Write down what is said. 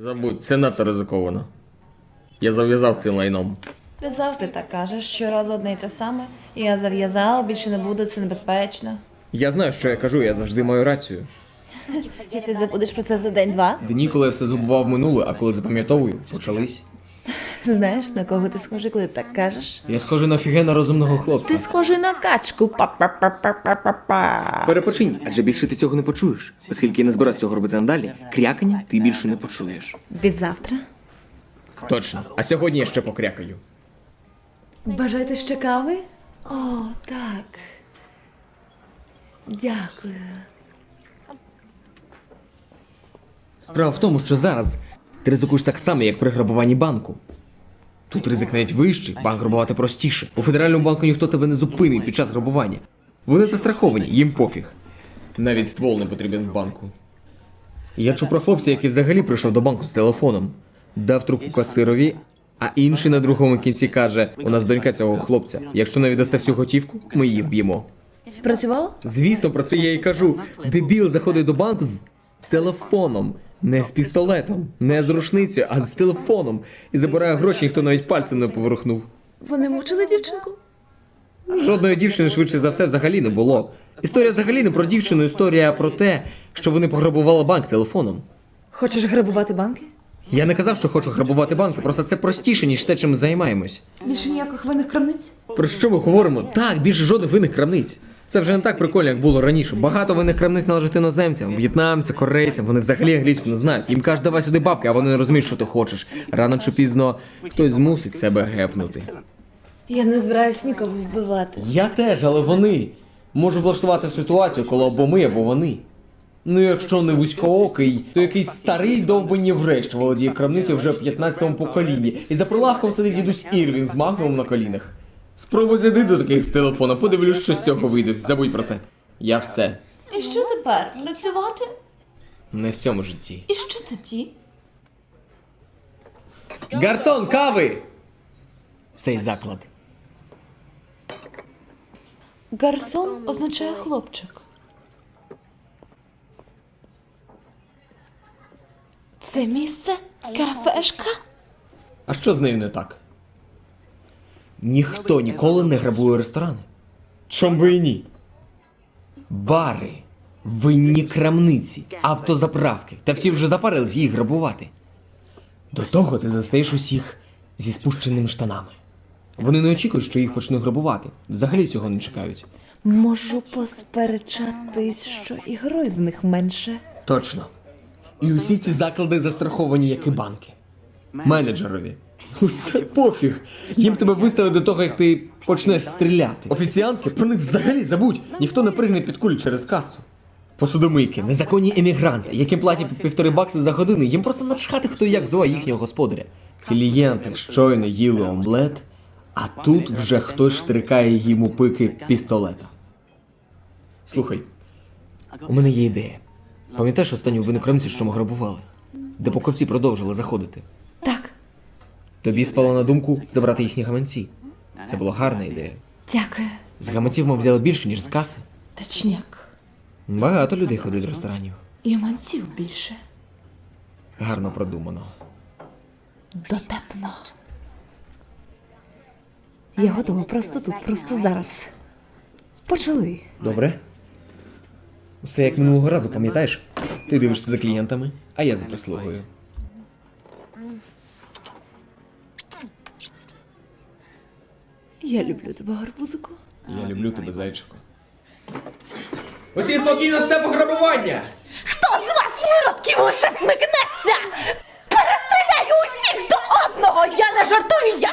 Забудь, це надто ризиковано. Я зав'язав цим лайном. Ти завжди так кажеш, щоразу одне й те саме. І Я зав'язала, більше не буду, це небезпечно. Я знаю, що я кажу, я завжди маю рацію. І ти забудеш про це за день-два. Дні, коли я все забував минуле, а коли запам'ятовую, почались. Знаєш, на кого ти схожий, коли так кажеш? Я схожий на офігенно розумного хлопця. Ти схожий на качку. Па-па-па-па-па-па. Перепочинь, адже більше ти цього не почуєш. Оскільки я не збирав цього робити надалі, крякання ти більше не почуєш. Від завтра. Точно. А сьогодні я ще покрякаю. Бажаєте ще кави? О, так. Дякую. Справа в тому, що зараз ти ризикуєш так само, як при грабуванні банку. Тут ризик навіть вищий, банк грабувати простіше. У федеральному банку ніхто тебе не зупинить під час грабування. Вони застраховані, їм пофіг. Навіть ствол не потрібен в банку. Я чув про хлопця, який взагалі прийшов до банку з телефоном, дав трубку касирові, а інший на другому кінці каже: у нас донька цього хлопця. Якщо не віддасте всю готівку, ми її вб'ємо. Спрацювало? Звісно, про це я і кажу. Дебіл заходить до банку з телефоном. Не з пістолетом, не з рушницею, а з телефоном. І забирає гроші, ніхто навіть пальцем не поворухнув. Вони мучили дівчинку? Жодної дівчини швидше за все взагалі не було. Історія взагалі не про дівчину, історія про те, що вони пограбували банк телефоном. Хочеш грабувати банки? Я не казав, що хочу грабувати банки, просто це простіше, ніж те, чим ми займаємось. Більше ніяких винних крамниць? Про що ми говоримо? Так, більше жодних винних крамниць. Це вже не так прикольно, як було раніше. Багато винних крамниць належить іноземцям, в'єтнамцям, корейцям. Вони взагалі англійську не знають. Їм кажуть, давай сюди бабки, а вони не розуміють, що ти хочеш. Рано чи пізно хтось змусить себе гепнути. Я не збираюсь нікого вбивати. Я теж, але вони. Можу влаштувати ситуацію, коли або ми, або вони. Ну, якщо не вузькоокий, то якийсь старий довбаний єврей, що володіє крамницею вже в 15-му поколінні, і за прилавком сидить дідусь Ірвін з магнумом на колінах. Спробуй зайди до таких з телефона, подивлюсь, що з цього вийде. Забудь про це. Я все. І що тепер? Працювати? Не в цьому житті. І що тоді? Гарсон, кави! Цей заклад. Гарсон означає хлопчик. Це місце кафешка? А що з нею не так? Ніхто ніколи не грабує ресторани. Чом би і ні? Бари, винні крамниці, автозаправки. Та всі вже запарились їх грабувати. До того ти застаєш усіх зі спущеними штанами. Вони не очікують, що їх почнуть грабувати. Взагалі цього не чекають. Можу посперечатись, що і герой в них менше. Точно. І усі ці заклади застраховані, як і банки. Менеджерові. Усе пофіг. Їм тебе виставить до того, як ти почнеш стріляти. Офіціантки про них взагалі забудь. Ніхто не пригне під кулю через касу. Посудомийки, незаконні емігранти, яким платять півтори бакси за годину, їм просто начхати, хто як зває їхнього господаря. Клієнти щойно їли омлет, а тут вже хтось штрикає їм у пики пістолета. Слухай, у мене є ідея. Пам'ятаєш останню вину що ми грабували? Де покупці продовжили заходити. Тобі спало на думку забрати їхні гаманці. Це була гарна ідея. дякую. З гаманців ми взяли більше, ніж з каси. Точняк. Багато людей ходить до ресторанів. І манців більше. Гарно продумано. Дотепно. Я готова просто тут, просто зараз. Почали. Добре? Усе як минулого разу, пам'ятаєш? Ти дивишся за клієнтами, а я за прислугою. Я люблю тебе, гарбузику. Я люблю тебе, зайчику. Усі спокійно, це пограбування! Хто з вас, виродків, лише смикнеться? Перестріляю усіх до одного! Я не жартую!